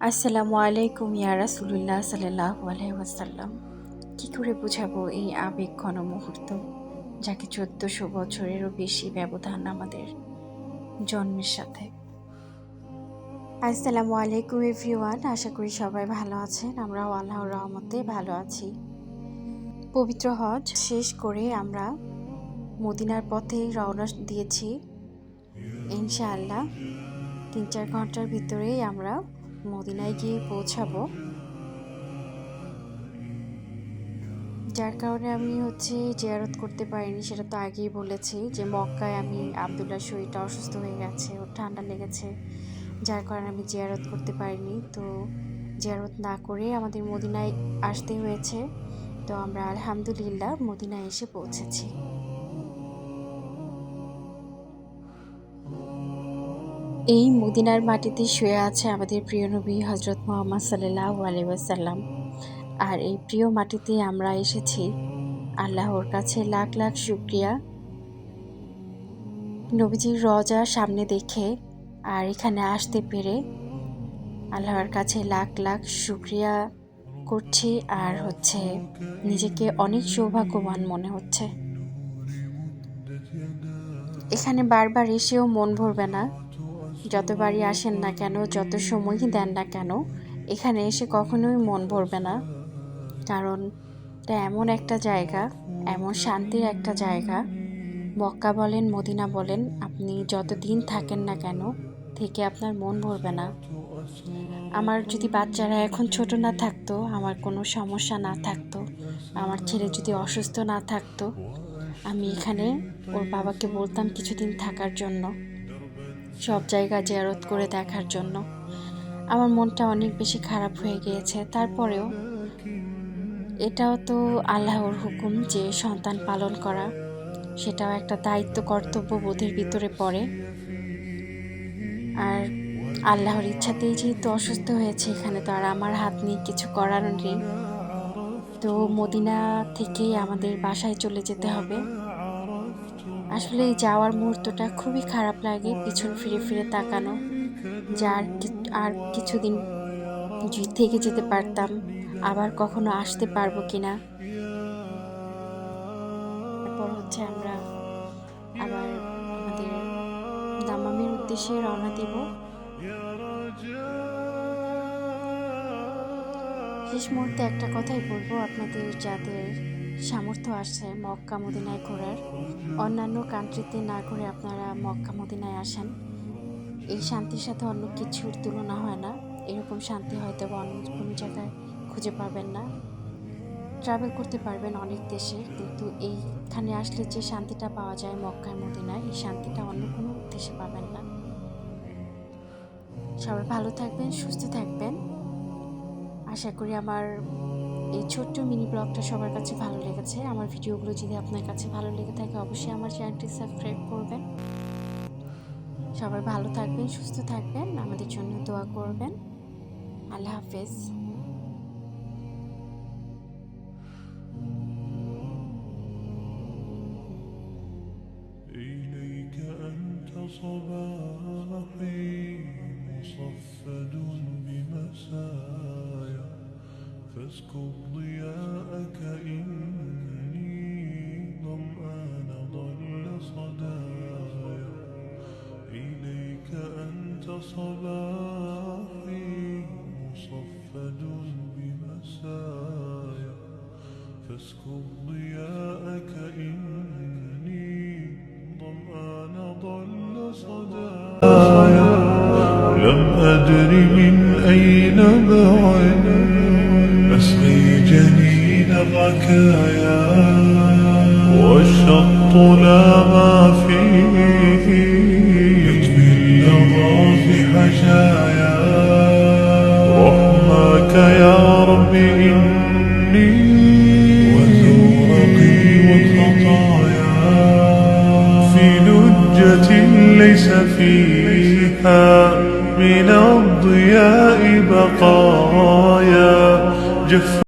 আসসালামু আলাইকুম ইয়া রাসুলুল্লাহ সাল্লাহ আলহাম কী করে বোঝাবো এই আবেগ ঘন মুহূর্ত যাকে চোদ্দশো বছরেরও বেশি ব্যবধান আমাদের জন্মের সাথে? আসসালামু আলাইকুম এভরিওয়ান, আশা করি সবাই ভালো আছেন। আমরাও আল্লাহর রহমতে ভালো আছি। পবিত্র হজ শেষ করে আমরা মদিনার পথে রওনা দিয়েছি, ইনশাআল্লাহ। তিন চার ঘণ্টার ভিতরেই আমরা মদিনায় গিয়ে পৌঁছাবো। যার কারণে আমি হচ্ছে জিয়ারত করতে পারিনি, সেটা তো আগেই বলেছি যে মক্কায় আমি আবদুল্লাহ শরীরটা অসুস্থ হয়ে গেছে, ওর ঠান্ডা লেগেছে, যার কারণে আমি জিয়ারত করতে পারিনি। তো জিয়ারত না করে আমাদের মদিনায় আসতে হয়েছে। তো আমরা আলহামদুলিল্লাহ মদিনায় এসে পৌঁছেছি। এই মদিনার মাটিতে শুয়ে আছে আমাদের প্রিয় নবী হজরত মোহাম্মদ সাল্লাহ আলিবাসাল্লাম আর এই প্রিয় মাটিতে আমরা এসেছি। আল্লাহর কাছে লাখ লাখ শুক্রিয়া। নবীজির রজা সামনে দেখে আর এখানে আসতে পেরে আল্লাহর কাছে লাখ লাখ শুক্রিয়া করছি আর হচ্ছে নিজেকে অনেক সৌভাগ্যবান মনে হচ্ছে। এখানে বারবার এসেও মন ভরবে না। যতবারই আসেন না কেন, যত সময়ই দেন না কেন, এখানে এসে কখনোই মন ভরবে না। কারণ এটা এমন একটা জায়গা, এমন শান্তির একটা জায়গা। মক্কা বলেন, মদিনা বলেন, আপনি যত দিন থাকেন না কেন, থেকে আপনার মন ভরবে না। আমার যদি বাচ্চারা এখন ছোট না থাকতো, আমার কোনো সমস্যা না থাকতো, আমার ছেলে যদি অসুস্থ না থাকতো, আমি এখানে ওর বাবাকে বলতাম কিছুদিন থাকার জন্য। সব জায়গা জিয়ারত করে দেখার জন্য। আমার মনটা অনেক বেশি খারাপ হয়ে গিয়েছে। তারপরেও এটাও তো আল্লাহর হুকুম যে সন্তান পালন করা, সেটাও একটা দায়িত্ব কর্তব্য বোধের ভিতরে পড়ে। আর আল্লাহর ইচ্ছাতেই যেহেতু অসুস্থ হয়েছে, এখানে তো আর আমার হাত নিয়ে কিছু করার নেই। তো মদিনা থেকেই আমাদের বাসায় চলে যেতে হবে। আসলে এই যাওয়ার মুহূর্তটা খুবই খারাপ লাগে, পিছন ফিরে ফিরে তাকানো যার আর কিছুদিন থেকে যেতে পারতাম, আবার কখনো আসতে পারব কিনা। তারপর হচ্ছে আমরা আবার আমাদের দামামের উদ্দেশ্যে রওনা দিব। শেষ মুহূর্তে একটা কথাই বলব আপনাদের যাদের সামর্থ্য আসছে মক্কা মদিনায় ঘোরার। অন্যান্য কান্ট্রিতে না ঘুরে আপনারা মক্কা মদিনায় আসেন। এই শান্তির সাথে অন্য কিছুর তুলনা হয় না। এরকম শান্তি হয়তো বা অন্য কোনো জায়গায় খুঁজে পাবেন না। ট্রাভেল করতে পারবেন অনেক দেশে, কিন্তু এইখানে আসলে যে শান্তিটা পাওয়া যায় মক্কায় মদিনায়, এই শান্তিটা অন্য কোনো দেশে পাবেন না। সবাই ভালো থাকবেন, সুস্থ থাকবেন। আশা করি আমার এই ছোট্ট মিনি ব্লগটা সবার কাছে ভালো লেগেছে আমার ভিডিওগুলো যদি আপনার কাছে ভালো লেগে থাকে অবশ্যই আমার চ্যানেলটি সাবস্ক্রাইব করবেন সবাই ভালো থাকবেন সুস্থ থাকবেন আমাদের জন্য দোয়া করবেন আল্লাহ হাফেজ إليك فاسكب ضياءك إني ظمآن ضل صدايا. إليك أنت صباحي مصفد بمسايا. فاسكب ضياءك إني ظمآن ضل صدايا. لم أدر من أين بعد. جنين الركايا. والشط لا ما فيه. يطوي اللظى في حشايا رحماك يا رب إني. وزورقي والخطايا في لجة ليس فيها من الضياء بقايا. جف